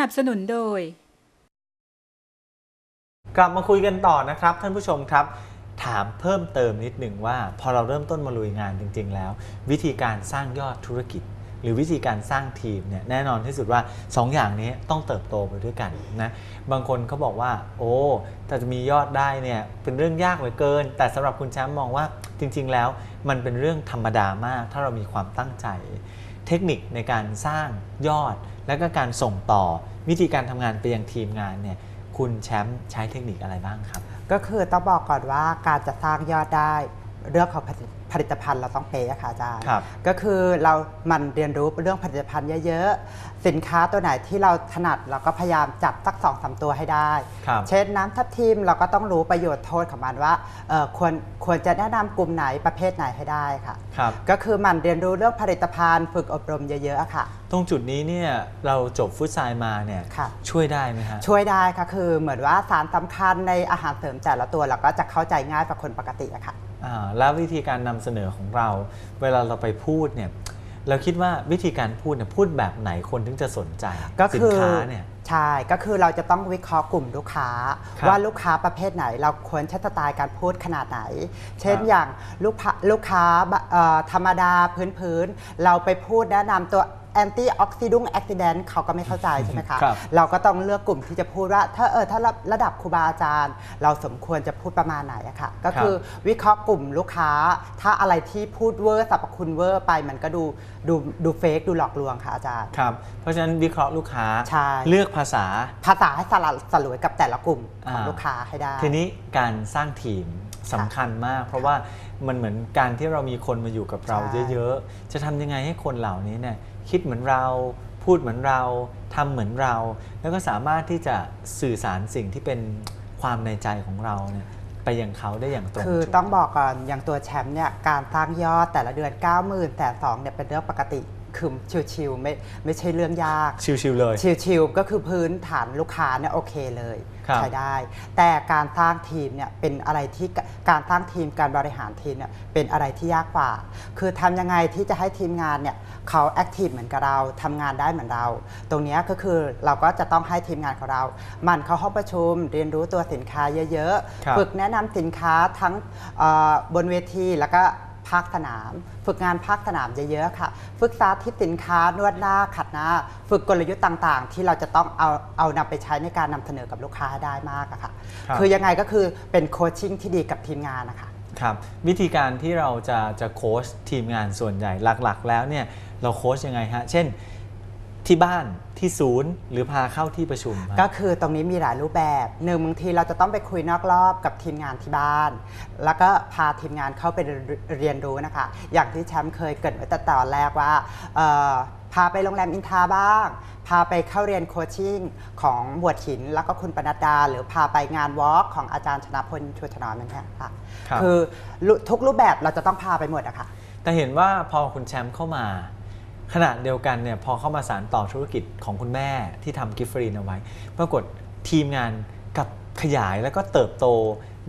นับสนุนโดย กลับมาคุยกันต่อนะครับท่านผู้ชมครับ ถามเพิ่มเติมนิดหนึ่งว่า พอเราเริ่มต้นมาลุยงานจริง ๆ แล้ว วิธีการสร้างยอดธุรกิจ หรือวิธีการสร้างทีมเนี่ยแน่นอนที่สุดว่า 2ออย่างนี้ต้องเติบโตไปด้วยกันนะบางคนเขาบอกว่า โอ้แต่จะมียอดได้เนี่ยเป็นเรื่องยากเหลือเกิน แต่สำหรับคุณแชมป์มองว่าจริง ๆ แล้ว มันเป็นเรื่องธรรมดามาก ถ้าเรามีความตั้งใจ เทคนิคในการสร้างยอด และก็การส่งต่อวิธีการทำงานไปยังทีมงานเนี่ยคุณแชมป์ใช้เทคนิคอะไรบ้างครับ ก็คือต้องบอกก่อนว่าการจะสร้างยอดได้ เรื่องของผลิตผลิตภัณฑ์เราต้องเป๊ะค่ะอาจารย์ ครับก็คือเรามันเรียนรู้เรื่องผลิตภัณฑ์เยอะๆ สินค้าตัวไหนที่เราถนัดเราก็พยายามจับสักสองสามตัวให้ได้ ครับ เช่นน้ำทับทิมเราก็ต้องรู้ประโยชน์โทษของมันว่าเอ่อควรควรจะแนะนำกลุ่มไหนประเภทไหนให้ได้ค่ะ ครับ ก็คือมันเรียนรู้เรื่องผลิตภัณฑ์ฝึกอบรมเยอะๆอะค่ะ ตรงจุดนี้เนี่ยเราจบฟุตไซน์มาเนี่ยค่ะ ช่วยได้ไหมฮะ ช่วยได้ค่ะคือเหมือนว่าสารสำคัญในอาหารเสริมแต่ละตัวเราก็จะเข้าใจง่ายกว่าคนปกติอะค่ะอ่า แล้ววิธีการนำเสนอของเรา เวลาเราไปพูดเนี่ยเราคิดว่าวิธีการพูดเนี่ยพูดแบบไหนคนถึงจะสนใจก็สิคืนอค้าเนี่ยใช่ก็คือเราจะต้องวิเคราะห์กลุ่มลูกค้าครับว่าลูกค้าประเภทไหน เราควรใช้สไตล์การพูดขนาดไหน เช่นครับอย่างลูกค้าลูกค้าเอ่อธรรมดาพื้นๆเราไปพูดแนะนำตัว แอนตี้ออกซิดุงแอคซิเดนต์เขาก็ไม่เข้าใจใช่ไหมคะ ครับ เราก็ต้องเลือกกลุ่มที่จะพูดว่า ถ้าเออถ้าระระดับครูบาอาจารย์ เราสมควรจะพูดประมาณไหนอะค่ะ ก็คือวิเคราะห์กลุ่มลูกค้า ถ้าอะไรที่พูดเวอร์สรรพคุณเวอร์ไปมันก็ดูดูดูเฟกดูหลอกลวงค่ะอาจารย์ ครับ เพราะฉะนั้นวิเคราะห์ลูกค้าใช่ เลือกภาษา ภาษาให้สลัดสลวยกับแต่ละกลุ่มของอ่า ลูกค้าให้ได้ ทีนี้การสร้างทีมสำคัญมาก เพราะว่ามันเหมือนการที่เรามีคนมาอยู่กับเราใช่ เยอะๆ จะทำยังไงให้คนเหล่านี้เนี่ย คิดเหมือนเรา พูดเหมือนเราทำเหมือนเรา แล้วก็สามารถที่จะสื่อสารสิ่งที่เป็นความในใจของเราเนี่ยไปยังเขาได้อย่างตรงคือจุดต้องบอกก่อนอย่างตัวแชมป์เนี่ยการสร้างยอดแต่ละเดือน 90,000แต่สองเนี่ยเป็นเรื่องปกติ คือชิวๆไม่ไม่ใช่เรื่องยาก ชิวๆเลย ชิวๆก็คือพื้นฐานลูกค้าเนี่ยโอเคเลยครับใช้ได้ แต่การสร้างทีมเนี่ยเป็นอะไรที่การสร้างทีมการบริหารทีมเนี่ยเป็นอะไรที่ยากกว่า คือทำยังไงที่จะให้ทีมงานเนี่ยเขาแอคทีฟเหมือนกับเราทำงานได้เหมือนเรา ตรงเนี้ยก็คือเราก็จะต้องให้ทีมงานของเรา มันเข้าห้องประชุม เรียนรู้ตัวสินค้าเยอะครับๆฝึกแนะนำสินค้าทั้งเอ่อบนเวทีแล้วก็ ภาคสนาม ฝึกงานภาคสนามเยอะๆค่ะ ฝึกสาธิตสินค้านวดหน้าขัดหน้า ฝึกกลยุทธ์ต่างๆ ที่เราจะต้องเอาเอานำไปใช้ในการนำเสนอกับลูกค้าให้ได้มากอะค่ะครับคือยังไงก็คือเป็นโคชชิ่งที่ดีกับทีมงานนะคะครับวิธีการที่เราจะจะโค้ชทีมงานส่วนใหญ่หลักๆ แล้วเนี่ยเราโค้ชยังไงฮะ เช่น ที่บ้านที่ศูนย์ หรือพาเข้าที่ประชุมฮะก็คือตรงนี้มีหลายรูปแบบหนึ่งบางทีเราจะต้องไปคุยนอกรอบกับทีมงานที่บ้าน แล้วก็พาทีมงานเข้าไปเรียนรู้นะคะ อย่างที่แชมป์เคยเกริดไว้แต่ตอนแรกว่าเอ่อพาไปโรงแรมอินทราบ้าง พาไปเข้าเรียนโคชชิ่งของบวดหิน แล้วก็คุณปนัดดา หรือพาไปงานวอล์กของอาจารย์ชนะพลชูชนอนนั่นแหละค่ะครับ คือทุกรูปแบบเราจะต้องพาไปหมดอะค่ะ แต่เห็นว่าพอคุณแชมป์เข้ามา ขณะเดียวกันเนี่ยพอเข้ามาสารต่อธุรกิจของคุณแม่ที่ทำกิฟฟรีนเอาไว้ ปรากฏทีมงานกับขยายแล้วก็เติบโต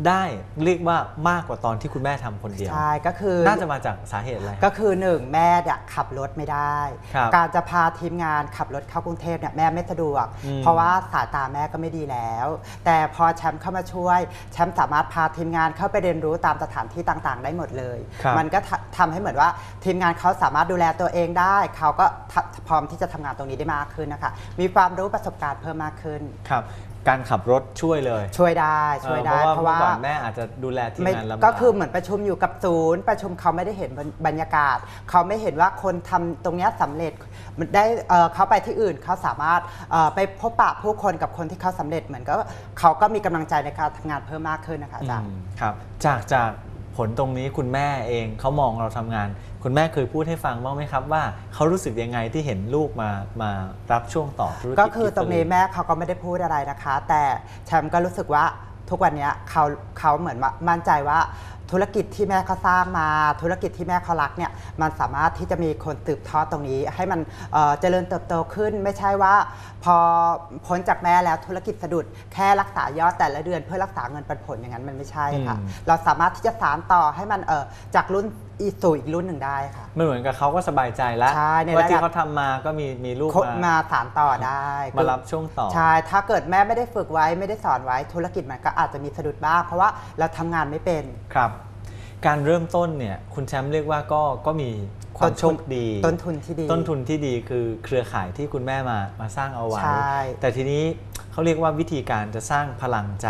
ได้เรียกว่ามากกว่าตอนที่คุณแม่ทำคนเดียวใช่ก็คือน่าจะมาจากสาเหตุอะไรก็คือหนึ่งแม่เนี่ยขับรถไม่ได้ครับการจะพาทีมงานขับรถเข้ากรุงเทพเนี่ยแม่ไม่สะดวกอืมเพราะว่าสายตาแม่ก็ไม่ดีแล้ว แต่พอแชมป์เข้ามาช่วยแชมป์สามารถพาทีมงานเข้าไปเรียนรู้ตามสถานที่ต่างๆ ได้หมดเลยครับมันก็ทำทำให้เหมือนว่าทีมงานเขาสามารถดูแลตัวเองได้ เขาก็ทพร้อมที่จะทำงานตรงนี้ได้มากขึ้นนะคะมีความรู้ประสบการณ์เพิ่มมากขึ้นครับ การขับรถช่วยเลยช่วยได้ช่วยได้เออเพราะว่าเมื่อก่อนแม่อาจจะดูแลทีมไม่งานลำบากก็คือเหมือนประชุมอยู่กับศูนย์ ประชุมเขาไม่ได้เห็นบรรยากาศ เขาไม่เห็นว่าคนทำตรงเนี้ยสำเร็จมันได้เอ่อเขาไปที่อื่นเขาสามารถเอ่อไปพบปะผู้คนกับคนที่เขาสำเร็จเหมือนก็เขาก็มีกำลังใจในการทำงานเพิ่มมากขึ้นนะคะอาจารย์อืมครับจากจากผลตรงนี้คุณแม่เองเขามองเราทำงาน คุณแม่เคยพูดให้ฟังบ้างไหมครับว่าเขารู้สึกยังไงที่เห็นลูกมามารับช่วงต่อธุรกิจก็คือตรงนี้กิฟต์ฟแม่เขาก็ไม่ได้พูดอะไรนะคะ แต่แชมป์ก็รู้สึกว่าทุกวันเนี้ยเขาเขาเหมือนว่ามั่นใจว่าธุรกิจที่แม่เขาสร้างมาธุรกิจที่แม่เขารักเนี่ยมันสามารถที่จะมีคนสืบทอดตรงนี้ ให้มันเอ่อเจริญเติบโตขึ้น ไม่ใช่ว่าพอพ้นจากแม่แล้วธุรกิจสะดุดแค่รักษายอดแต่ละเดือนเพื่อรักษาเงินปันผลอย่างนั้นมันไม่ใช่ค่ะอืมเราสามารถที่จะสานต่อให้มันเออจากรุ่น อีกสู่อีกรุ่นหนึ่งได้ค่ะ มันเหมือนกับเขาก็สบายใจแล้วใช่ในว่าที่ระดับเขาทำมาก็มีมีลูกคบมามาสานต่อได้มารับช่วงต่อ ใช่ถ้าเกิดแม่ไม่ได้ฝึกไว้ไม่ได้สอนไว้ธุรกิจมันก็อาจจะมีสะดุดบ้างเพราะว่าเราทำงานไม่เป็น ครับ การเริ่มต้นเนี่ยคุณแชมป์เรียกว่าก็ก็มีความต้นทุน โชคดี ต้นทุนที่ดี ต้นทุนที่ดีคือเครือข่ายที่คุณแม่มามาสร้างเอาไว้ ใช่ แต่ทีนี้เขาเรียกว่าวิธีการจะสร้างพลังใจ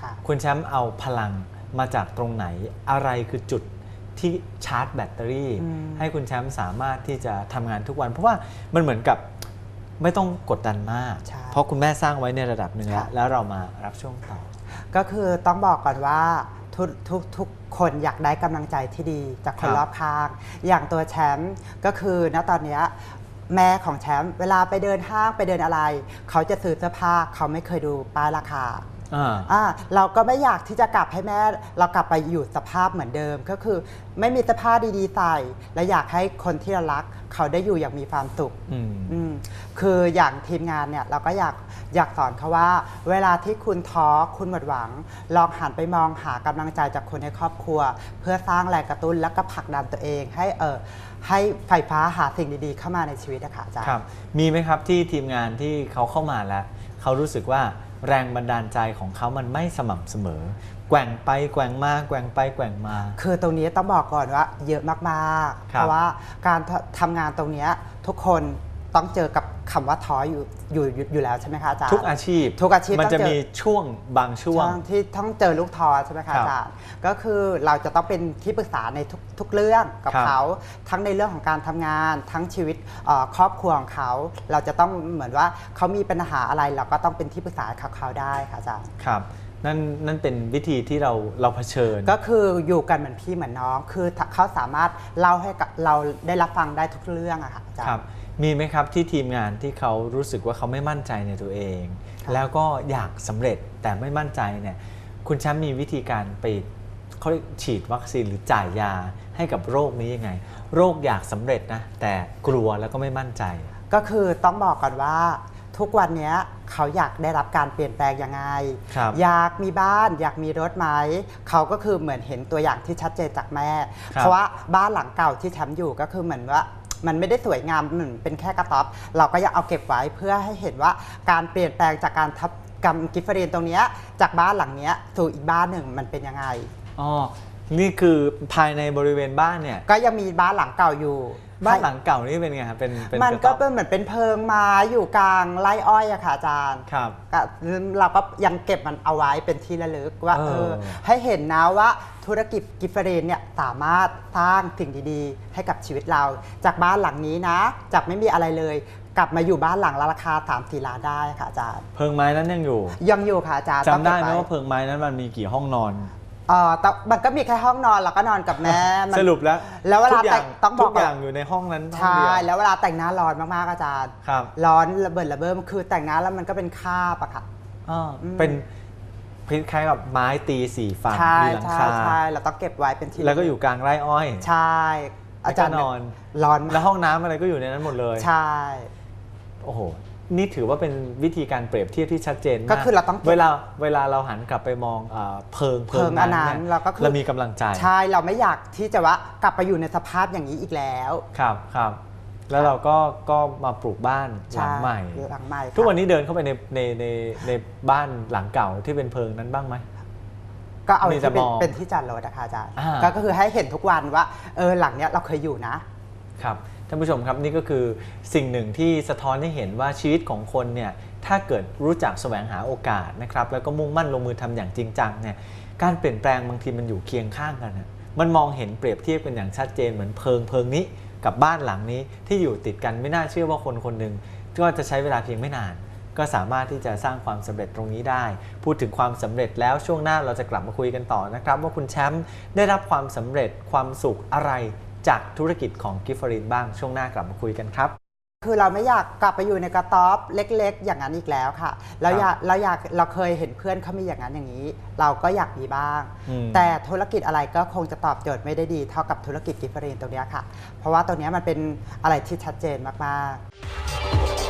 ค่ะ คุณแชมป์เอาพลังมาจากตรงไหน อะไรคือจุด ที่ชาร์จแบตเตอรี่อืมให้คุณแชมป์สามารถที่จะทำงานทุกวัน เพราะว่ามันเหมือนกับไม่ต้องกดดันมากใช่เพราะคุณแม่สร้างไว้ในระดับหนึ่งแล้วค่ะแล้วเรามารับช่วงต่อ ก็คือต้องบอกก่อนว่าทุกทุกทุกคนอยากได้กำลังใจที่ดีจากคครันบรอบข้าง อย่างตัวแชมป์ก็คือณตอนเนี้ยแม่ของแชมป์เวลาไปเดินห้างไปเดินอะไร เขาจะซื้อเสื้อผ้าเขาไม่เคยดูป้ายราคา อ่าอ่าเราก็ไม่อยากที่จะกลับให้แม่ เรากลับไปอยู่สภาพเหมือนเดิม ก็คือไม่มีเสื้อผ้าดีๆใส่ และอยากให้คนที่เรารัก เขาได้อยู่อย่างมีความสุขอืมอืมคืออย่างทีมงานเนี่ยเราก็อยากอยากสอนเขาว่า เวลาที่คุณท้อคุณหมดหวัง ลองหันไปมองหากำลังใจจากคนในครอบครัว เพื่อสร้างแรงกระตุ้นแล้วก็ผลักดันตัวเอง ให้เออให้ไฟฟ้าหาสิ่งดีๆ เข้ามาในชีวิตนะคะอาจารย์ครับมีไหมครับที่ทีมงานที่เขาเข้ามาแล้วเขารู้สึกว่า แรงบันดาลใจของเขามันไม่สม่ำเสมอ แกว่งไปแกว่งมาแกว่งไปแกว่งมา คือตรงนี้ต้องบอกก่อนว่าเยอะมากๆ ครับ เพราะว่าการททำงานตรงเนี้ยทุกคน ต้องเจอกับคำว่าท้ออยู่อยู่อยู่อยู่แล้วใช่ไหมคะอาจารย์ทุกอาชีพ ทุกอาชีพมันต้องจะเจอมีช่วงบางช่วงช่วงที่ต้องเจอลูกท้อใช่ไหมครัคะบอาจารย์ก็คือเราจะต้องเป็นที่ปรึกษาในทุกทุกเรื่องกับครับเขาทั้งในเรื่องของการทำงาน ทั้งชีวิตเอ่อครอบครัวของเขา เราจะต้องเหมือนว่าเขามีปัญหาอะไรเราก็ต้องเป็นที่ปรึกษาให้เขาเขาได้ค่ะอาจารย์ครับนั่นนั่นเป็นวิธีที่เราเราเผชิญ ก็คืออยู่กันเหมือนพี่เหมือนน้อง คือเขาสามารถเล่าให้กับเราได้รับฟังได้ทุกเรื่องอะค่ะอาจารครับย์ มีไหมครับที่ทีมงานที่เขารู้สึกว่าเขาไม่มั่นใจในตัวเองครับแล้วก็อยากสำเร็จแต่ไม่มั่นใจเนี่ยคุณแชมป์มีวิธีการไปเขาเรียกฉีดวัคซีนหรือจ่ายยาให้กับโรคนี้ยังไง โรคอยากสำเร็จนะแต่กลัวแล้วก็ไม่มั่นใจ ก็คือต้องบอกก่อนว่าทุกวันเนี้ยเขาอยากได้รับการเปลี่ยนแปลงยังไงครับอยากมีบ้านอยากมีรถไหม เขาก็คือเหมือนเห็นตัวอย่างที่ชัดเจนจากแม่ครับเพราะว่าบ้านหลังเก่าที่แชมป์อยู่ก็คือเหมือนว่า มันไม่ได้สวยงามเหมือนเป็นแค่กระต๊อบเราก็อยากเอาเก็บไว้เพื่อให้เห็นว่าการเปลี่ยนแปลงจากการทับกำกิฟเฟอรีนตรงเนี้ยจากบ้านหลังเนี้ยสู่อีกบ้านหนึ่งมันเป็นยังไง อ๋อ นี่คือภายในบริเวณบ้านเนี่ย ก็ยังมีบ้านหลังเก่าอยู่ บ้านหลังเก่านี่เป็นไงครับเป็นเป็นมันระก็ต๊อบเป็นเหมือนเป็นเพิงไม้อยู่กลางไร่อ้อยอะค่ะอาจารย์ครับก็เราก็ยังเก็บมันเอาไว้เป็นที่ระลึกว่าเอเอออให้เห็นนะว่าธุรกิจกิฟเฟอเรนเนี่ยสามารถสร้างสิ่งดีๆ ให้กับชีวิตเรา จากบ้านหลังนี้นะ จากไม่มีอะไรเลยกลับมาอยู่บ้านหลังละราคา3ามสี่ล้านได้ค่ะอาจารย์ เพิงไม้นั้นยังอยู่ ยังอยู่ค่ะอาจารย์จำได้ไหมต้องเก็บว่าเพิงไม้นั้นมันมีกี่ห้องนอนเออแต่มันก็มีแค่ห้องนอนเราก็นอนกับแม่มันสรุปแล้วแล้วเวลาทุกย่แต่งต้องบอกทุกอย่างอยู่ในห้องนั้นห้องใช่เดียว แล้วเวลาแต่งหน้าร้อนมากๆอาจารย์ ครับ ร้อนระเบิดระเบ้อคือแต่งหน้าแล้วมันก็เป็นคราบอะค่ะ อ่าอืมเป็นคล้ายๆกับไม้ตีสี่ฝั่งใช่มีหลังใช่คาใช่เราต้องเก็บไว้เป็นที่แล้วก็อยู่กลางไร่อ้อย ใช่อาจารย์แล้วก็นอน ร้อนแล้วห้องน้ำอะไรก็อยู่ในนั้นหมดเลย ใช่ โอ้โห นี่ถือว่าเป็นวิธีการเปรียบเทียบที่ชัดเจนมากก็คือเราต้องเก็บเวลาเวลาเราหันกลับไปมองเออเพิงเพิงอันนั้นยเราก็คือเรามีกำลังใจ ใช่เราไม่อยากที่จะว่ากลับไปอยู่ในสภาพอย่างนี้อีกแล้วครับครับแล้วเราก็ก็มาปลูกบ้านหลังช่ใหม่หลังใหม่ ทุกวันค่ะนี้เดินเข้าไปในในในในบ้านหลังเก่าที่เป็นเพิงนั้นบ้างไหมก็เอามีแต่ที่เป็นมองเป็นที่จอดรถนะคะอาจารย์อ่าก็คือให้เห็นทุกวันว่าเออหลังเนี้ยเราเคยอยู่นะครับ ท่านผู้ชมครับนี่ก็คือสิ่งหนึ่งที่สะท้อนให้เห็นว่าชีวิตของคนเนี่ยถ้าเกิดรู้จักแสวงหาโอกาสนะครับแล้วก็มุ่งมั่นลงมือทำอย่างจริงจังเนี่ยการเปลี่ยนแปลงบางทีมันอยู่เคียงข้างกันนะมันมองเห็นเปรียบเทียบกันอย่างชัดเจนเหมือนเพิงเพิงนี้กับบ้านหลังนี้ที่อยู่ติดกันไม่น่าเชื่อว่าคนคนหนึ่งก็จะใช้เวลาเพียงไม่นาน ก็สามารถที่จะสร้างความสำเร็จตรงนี้ได้ พูดถึงความสำเร็จแล้วช่วงหน้าเราจะกลับมาคุยกันต่อนะครับ ว่าคุณแชมป์ได้รับความสำเร็จความสุขอะไร จากธุรกิจของกิฟฟรินบ้างช่วงหน้ากลับมาคุยกันครับ คือเราไม่อยากกลับไปอยู่ในกระต๊อบเล็กๆ อย่างนั้นอีกแล้วค่ะ เราอยากเราอยากเราเคยเห็นเพื่อนเขามีอย่างนั้นอย่างนี้ เราก็อยากมีบ้าง อืม แต่ธุรกิจอะไรก็คงจะตอบโจทย์ไม่ได้ดีเท่ากับธุรกิจกิฟเฟอรีนตรงเนี้ยค่ะ เพราะว่าตรงเนี้ยมันเป็นอะไรที่ชัดเจนมากๆ